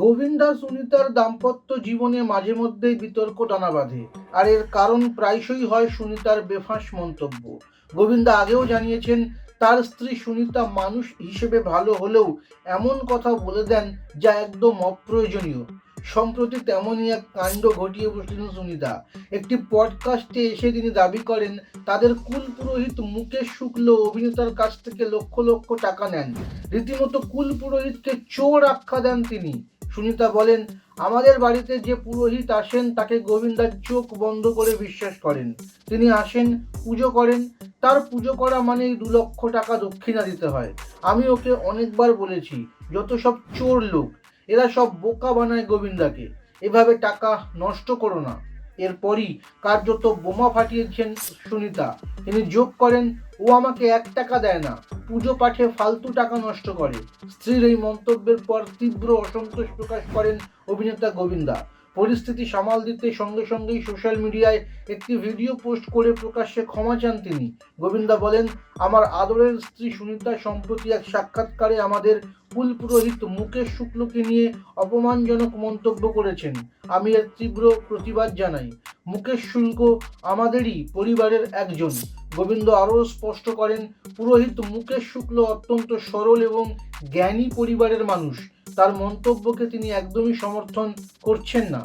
গোবিন্দা সুনিতার দাম্পত্য জীবনে মাঝে মধ্যেই বিতর্ক টানা বাঁধে, আর এর কারণ প্রায়শই হয় সুনিতার বেফাঁস মন্তব্য। গোবিন্দা আগেও জানিয়েছেন, তার স্ত্রী সুনিতা মানুষ হিসেবে ভালো হলেও এমন কথা বলে দেন যা একদম অপ্রয়োজনীয়। সম্প্রতি তেমনই এক কাণ্ড ঘটিয়ে বসলেন সুনিতা। একটি পডকাস্টে এসে তিনি দাবি করেন, তাদের কুল পুরোহিত মুকেশ শুক্ল অভিনেতার কাছ থেকে লক্ষ লক্ষ টাকা নেন। রীতিমতো কুল পুরোহিতকে চোর আখ্যা দেন তিনি। সুনিতা বলেন, আমাদের বাড়িতে যে পুরোহিত আসেন, তাকে গোবিন্দার চোখ বন্ধ করে বিশ্বাস করেন। তিনি আসেন, পুজো করেন। তার পুজো করা মানেই দু লক্ষ টাকা দক্ষিণা দিতে হয়। আমি ওকে অনেকবার বলেছি, যত সব চোর লোক, এরা সব বোকা বানায় গোবিন্দাকে। এভাবে টাকা নষ্ট করো না। এরপরই কার্যত বোমা ফাটিয়েছেন সুনিতা। তিনি যোগ করেন, ও আমাকে এক টাকা দেয় না। পুজো পাঠে ফালতু টাকা নষ্ট করে। স্ত্রীর এই মন্তব্যের পর তীব্র অসন্তোষ প্রকাশ করেন অভিনেতা গোবিন্দা। পরিস্থিতি সামাল দিতে সঙ্গে সঙ্গেই সোশ্যাল মিডিয়ায় একটি ভিডিও পোস্ট করে প্রকাশ্যে ক্ষমা চান তিনি। গোবিন্দা বলেন, আমার আদরের স্ত্রী সুনিতা সম্প্রতি এক সাক্ষাৎকারে আমাদের কুল পুরোহিত মুকেশ শুক্লকে নিয়ে অপমানজনক মন্তব্য করেছেন। আমি এর তীব্র প্রতিবাদ জানাই। মুকেশ শুল্ক আমাদেরই পরিবারের একজন। গোবিন্দ আরও স্পষ্ট করেন, পুরোহিত মুকেশ শুক্ল অত্যন্ত সরল এবং জ্ঞানী পরিবারের মানুষ। তার মন্তব্যকে তিনি একদমই সমর্থন করছেন না।